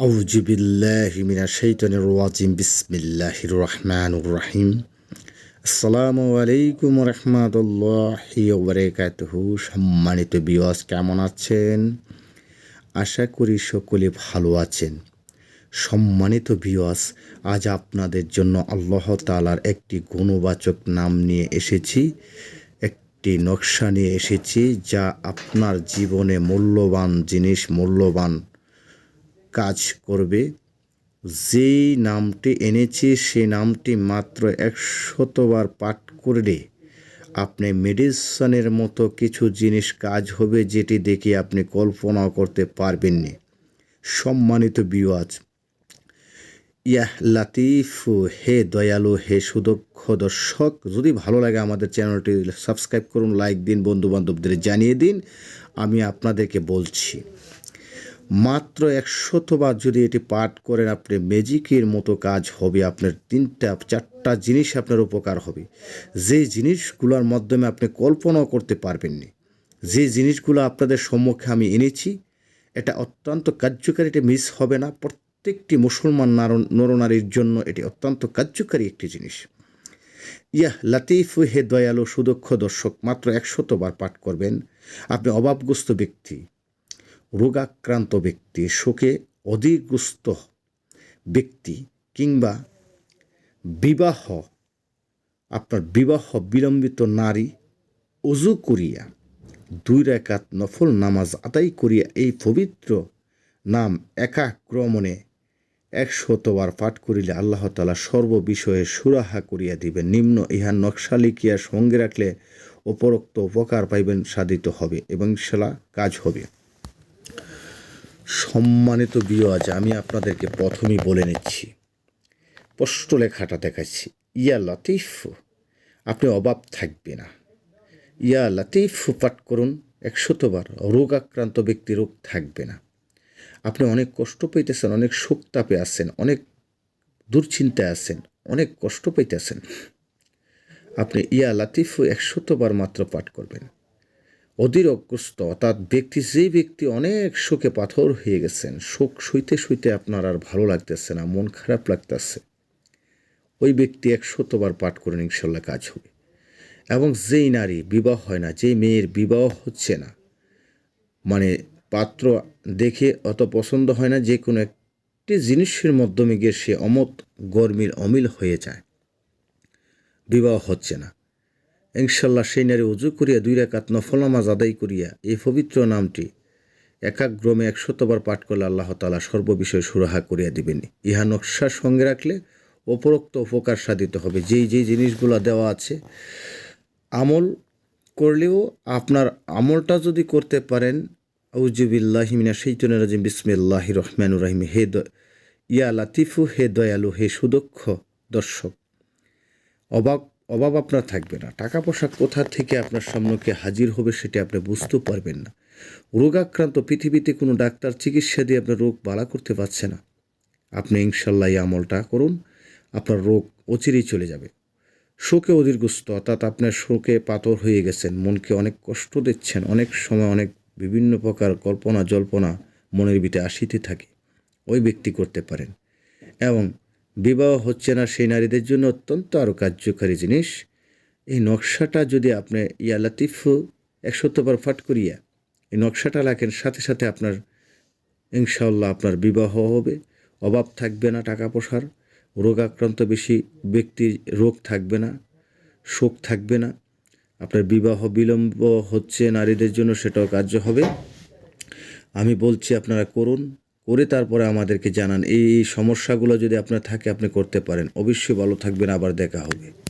রাহিম। সম্মানিত বিওয়াস কেমন আছেন? আশা করি সকলে ভালো আছেন। সম্মানিত বিওয়াস আজ আপনাদের জন্য আল্লাহ তালার একটি গুণবাচক নাম নিয়ে এসেছি, একটি নকশা নিয়ে এসেছি, যা আপনার জীবনে মূল্যবান জিনিস, মূল্যবান কাজ করবে। যেই নামটি এনেছি সেই নামটি মাত্র একশতবার পাঠ করলে আপনি মেডিসনের মতো কিছু জিনিস কাজ হবে যেটি দেখে আপনি কল্পনা করতে পারবেন পারবেননি। সম্মানিত বিওয়াজ ইয়াহ লাতিফু, হে দয়ালু, হে সুদক্ষ দর্শক, যদি ভালো লাগে আমাদের চ্যানেলটি, সাবস্ক্রাইব করুন, লাইক দিন বন্ধু বান্ধবদের জানিয়ে দিন। আমি আপনাদেরকে বলছি মাত্র একশতবার যদি এটি পাঠ করেন আপনি ম্যাজিকের মতো কাজ হবে আপনার, তিনটা, চারটা জিনিস আপনার উপকার হবে। যে জিনিসগুলোর মাধ্যমে আপনি কল্পনাও করতে পারবেননি, যে জিনিসগুলো আপনাদের সম্মুখে আমি এনেছি, এটা অত্যন্ত কার্যকারী, এটা মিস হবে না। প্রত্যেকটি মুসলমান নার- নরনারীর জন্য এটি অত্যন্ত কার্যকারী একটি জিনিস। ইয়াহ, লাতিফ, হে দয়ালু, সুদক্ষ দর্শক, মাত্র একশতবার পাঠ করবেন। আপনি অভাবগ্রস্ত ব্যক্তি। রোগাক্রান্ত ব্যক্তি, শোকে অধিগ্রস্ত ব্যক্তি কিংবা বিবাহ, আপনার বিবাহ বিলম্বিত নারী, অজু করিয়া দুই রেখাত নফল নামাজ আদায় করিয়া এই পবিত্র নাম একাক্রমণে একশতবার পাঠ করিলে আল্লাহ তালা সর্ববিষয়ে সুরাহা করিয়া দিবেন। নিম্ন ইহার নকশা লিখিয়া সঙ্গে রাখলে উপরোক্ত উপকার পাইবেন, সাধিত হবে এবং সেলা কাজ হবে। সম্মানিত বিওয়াজ আমি আপনাদেরকে প্রথমেই বলে নিচ্ছি স্পষ্ট লেখাটা দেখাচ্ছি। ইয়া লতিফ, আপনি অভাব থাকবে না। ইয়া লতিফ, পাঠ করুন, একশতবার। রোগ আক্রান্ত ব্যক্তি রোগ থাকবে না। আপনি অনেক কষ্ট পাইতেছেন, অনেক শোক তাপে আছেন, অনেক দুশ্চিন্তায় আছেন, অনেক কষ্ট পাইতেছেন। আপনি ইয়া লাতিফ, একশতবার মাত্র পাঠ করবেন। অধীরগ্রস্ত অর্থাৎ ব্যক্তি যে ব্যক্তি অনেক শোকে পাথর হয়ে গেছেন, শোক সইতে সইতে আপনার আর ভালো লাগতেছে না, মন খারাপ লাগতেছে। ওই ব্যক্তি একশতবার পাঠ করেন, ইনশাল্লাহ কাজ হবে। এবং যেই নারী বিবাহ হয় না, যেই মেয়ের বিবাহ হচ্ছে না মানে পাত্র দেখে অত পছন্দ হয় না, যে কোনো একটি জিনিসের মাধ্যমে গিয়ে সে অমত গরমিল অমিল হয়ে যায়। বিবাহ হচ্ছে না। ইনশাল্লাহ সেই নারী উজু করিয়া দুই রেখাত নফল নামাজ আদায় করিয়া এই পবিত্র নামটি একাগ্রমে একশতবার পাঠ করলে আল্লাহ তালা সর্ববিষয়ে সুরাহা করিয়া দিবেন। ইহা নকশার সঙ্গে রাখলে উপরোক্ত উপকার সাধিত হবে। যেই যেই জিনিসগুলো দেওয়া আছে, আমল করলেও আপনার আমলটা যদি করতে পারেন আউজুবিল্লাহিমিনা সেইতন রাজিম বিসমিল্লাহ রহমানুর রাহিম, হে ইয়া লাতিফু, হে দয়ালু, হে সুদক্ষ দর্শক অভাব অভাব আপনার থাকবে না। টাকা পয়সা কোথা থেকে আপনার সম্মুখে হাজির হবে সেটা আপনি বুঝতেও পারবেন না। রোগাক্রান্ত পৃথিবীতে কোনো ডাক্তার চিকিৎসা দিয়ে আপনার রোগ বালা করতে পারছে না। আপনি ইনশাল্লাহ এই আমলটা করুন, আপনার রোগ অচিরেই চলে যাবে। শোকে অধীরগ্রস্ত অর্থাৎ আপনার শোকে পাথর হয়ে গেছেন, মনকে অনেক কষ্ট দিচ্ছেন, অনেক সময় অনেক বিভিন্ন প্রকার কল্পনা জল্পনা মনের ভিতরে আসিতে থাকে। ওই ব্যক্তি করতে পারেন। এবং বিবাহ হচ্ছে না সেই নারীদের জন্য অত্যন্ত আরও কার্যকারী জিনিস। এই নকশাটা যদি আপনি ইয়া লাতিফ একশতবার ফাট করিয়া এই নকশাটা রাখেন, সাথে সাথে আপনার ইনশাল্লাহ আপনার বিবাহ হবে। অভাব থাকবে না টাকা পয়সার, রোগাক্রান্ত বেশি ব্যক্তির রোগ থাকবে না, শোক থাকবে না। আপনার বিবাহ বিলম্ব হচ্ছে নারীদের জন্য, সেটাও কার্য হবে। আমি বলছি আপনারা করুন। করে তারপরে আমাদেরকে জানান। এই সমস্যাগুলো যদি আপনার থাকে, আপনি করতে পারেন। অবশ্যই ভালো থাকবেন। আবার দেখা হবে।